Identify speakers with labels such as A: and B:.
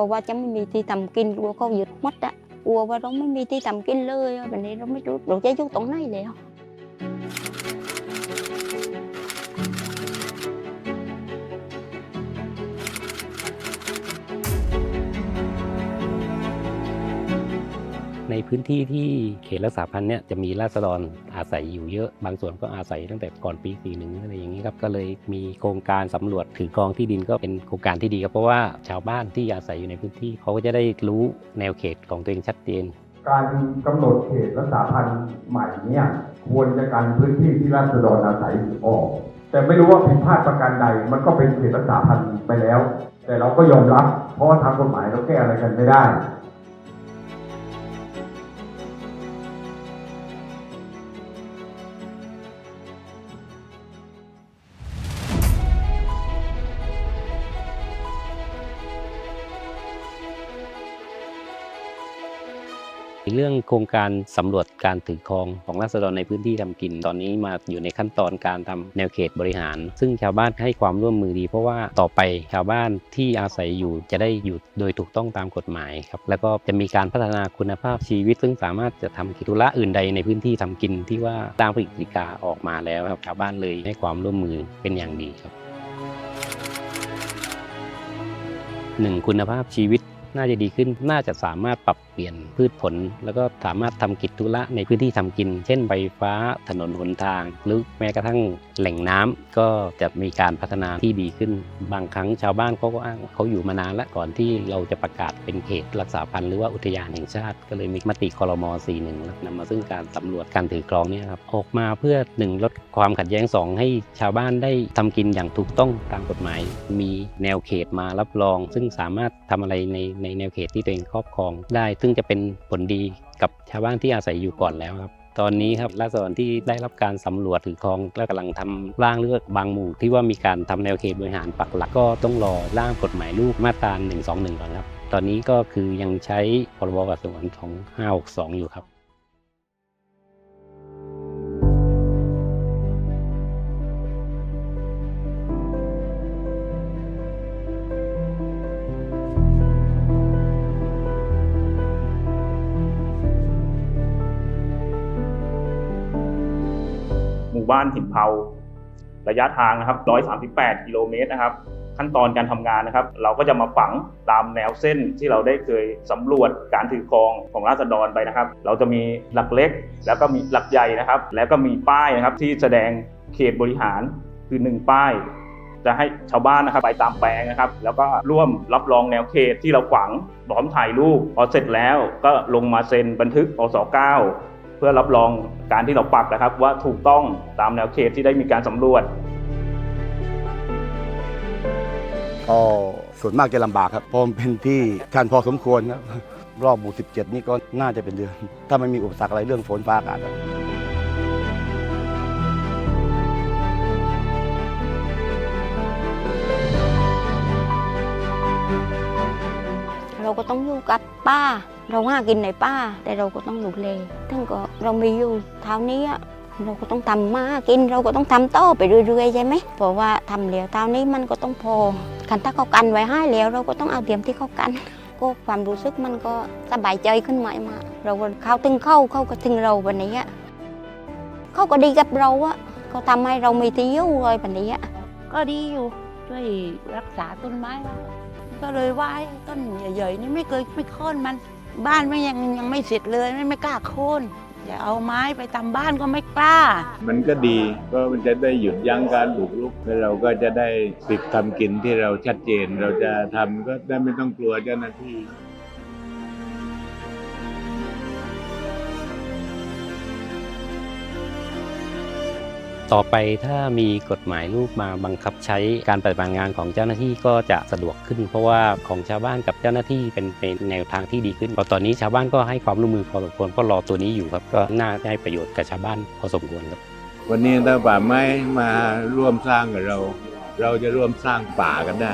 A: วว่าจะไม่มีที่ทำกินกลัวเขาหยุดหมดอะกลัวว่าเราไม่มีที่ทำกินเลยอะแบบนี้เราไม่รู้เราจะอยู่ตรงไหนแล้ว
B: ในพื้นที่ที่เขตรักษาพันธุ์เนี่ยจะมีราษฎรอาศัยอยู่เยอะ บางส่วนก็อาศัยตั้งแต่ก่อนปีสี่หนึ่งอะไรอย่างนี้ครับก็เลยมีโครงการสำรวจถือกองที่ดินก็เป็นโครงการที่ดีครับเพราะว่าชาวบ้านที่อาศัยอยู่ในพื้นที่เขาก็จะได้รู้แนวเขตของตัวเองชัดเจน
C: การกำหนดเขตรักษาพันธุ์ใหม่เนี่ยควรจะกันพื้นที่ที่ราษฎรอาศัยออก แต่ไม่รู้ว่าผิดพลาดประการใด มันก็เป็นเขตรักษาพันธุ์ไปแล้ว แต่เราก็ยอมรับ เพราะว่าทางกฎหมายเราแก้อะไรกันไม่ได้
B: เรื่องโครงการสำรวจการถือครองของราษฎรในพื้นที่ทำกิน ตอนนี้มาอยู่ในขั้นตอนการทำแนวเขตบริหาร ซึ่งชาวบ้านให้ความร่วมมือดี เพราะว่าต่อไปชาวบ้านที่อาศัยอยู่จะได้อยู่โดยถูกต้องตามกฎหมายครับแล้วก็จะมีการพัฒนาคุณภาพชีวิต ซึ่งสามารถจะทำกิจธุระอื่นใดในพื้นที่ทำกินที่ว่าตามปริกาออกมาแล้วครับชาวบ้านเลยให้ความร่วมมือเป็นอย่างดีครับหนึ่งคุณภาพชีวิต น่าจะดีขึ้น น่าจะสามารถปรับเปลี่ยนพืชผล แล้วก็สามารถทำกิจธุระในพื้นที่ทำกิน เช่นไฟฟ้าถนนหนทาง หรือแม้กระทั่งแหล่งน้ำก็จะมีการพัฒนาที่ดีขึ้น บางครั้งชาวบ้านเขาก็อ้างเขาอยู่มานานแล้วก่อนที่เราจะประกาศเป็นเขตรักษาพันธุ์หรือว่าอุทยานแห่งชาติ ก็เลยมีมติคลม41แล้วนำมาซึ่งการสำรวจการถือครองนี่ครับออกมาเพื่อหนึ่งลดความขัดแย้งสองให้ชาวบ้านได้ทำกินอย่างถูกต้องตามกฎหมาย มีแนวเขตมารับรอง ซึ่งสามารถทำอะไรในในแนวเขตที่ตัวเองครอบครองได้ ซึ่งจะเป็นผลดีกับชาวบ้านที่อาศัยอยู่ก่อนแล้วครับตอนนี้ครับราษฎรที่ได้รับการสำรวจถือครองและกำลังทำร่างเลือกบางหมู่ ที่ว่ามีการทำแนวเขตบริหารปักหลักก็ต้องรอร่างกฎหมายลูกมาตรา121ก่อนครับ ตอนนี้ก็คือยังใช้พรบกระทรวงของ 562 อยู่ครับ
D: มู่บ้านหินเผาระยะทางนะครับ 138 กิโลเมตรนะครับ ขั้นตอนการทำงานนะครับ เราก็จะมาฝังตามแนวเส้นที่เราได้เคยสำรวจการถือครองของราษฎรไปนะครับ เราจะมีหลักเล็ก แล้วก็มีหลักใหญ่นะครับ แล้วก็มีป้ายนะครับที่แสดงเขตบริหารคือ 1 ป้าย จะให้ชาวบ้านนะครับไปตามแปลงนะครับ แล้วก็ร่วมรับรองแนวเขตที่เราฝังพร้อมถ่ายรูปพอเสร็จแล้วก็ลงมาเซ็นบันทึกอส9 เพื่อรับรองการที่เราปักนะครับ ว่าถูกต้องตามแนวเขตที่ได้มีการสำรวจ
E: ก็ส่วนมากจะลำบากครับเพราะมันเป็นที่ชันพอสมควรครับรอบหมู่17 นี่ก็น่าจะเป็นเดือน ถ้าไม่มีอุปสรรคอะไรเรื่องฝนฟ้าอากาศครับ
A: เราก็ต้องอยู่กับป้า เราหากินในป้า แต่เราก็ต้องดูแลทั้งก็เรามีอยู่เท่านี้อะเราก็ต้องทำมากินเราก็ต้องทำต่อไปเรื่อยๆใช่ไหมเพราะว่าทำแล้วเท่านี้มันก็ต้องพอคันถ้าเขากันไว้ให้แล้ว เราก็ต้องเอาเตรียมที่เขากัน ก็ความรู้สึกมันก็สบายใจขึ้นมามาเราก็เข้าถึงเข้าเข้าก็ถึงเราวันนี้อะเขาก็ดีกับเราอะเขาทำให้เรามีที่อยู่เลยวันนี้อะ
F: ก็ดีอยู่ช่วยรักษาต้นไม้ก็เลยว่าไอ้ต้นใหญ่ๆนี่ไม่เคยไม่โค่นมัน บ้านไม่ยังยังไม่เสร็จเลยไม่ไม่กล้าโค่นจะเอาไม้ไปทำบ้านก็ไม่กล้า
G: มันก็ดีเพราะมันจะได้หยุดยั้งการบุกรุกแล้วเราก็จะได้ติดทำกินที่เราชัดเจน เราจะทำก็ได้ไม่ต้องกลัวเจ้าหน้าที่
B: ต่อไปถ้ามีกฎหมายลูกมาบังคับใช้การปฏิบัติงานของเจ้าหน้าที่ก็จะสะดวกขึ้น เพราะว่าของชาวบ้านกับเจ้าหน้าที่เป็นเป็นแนวทางที่ดีขึ้นพราะตอนนี้ชาวบ้านก็ให้ความร่วมมือพอสมควรก็รอตัวนี้อยู่ครับก็น่าจะให้ประโยชน์กับชาวบ้านพอสมควรครับ
G: วันนี้ถ้าป่าไม้มาร่วมสร้างกับเรา เราจะร่วมสร้างป่ากันได้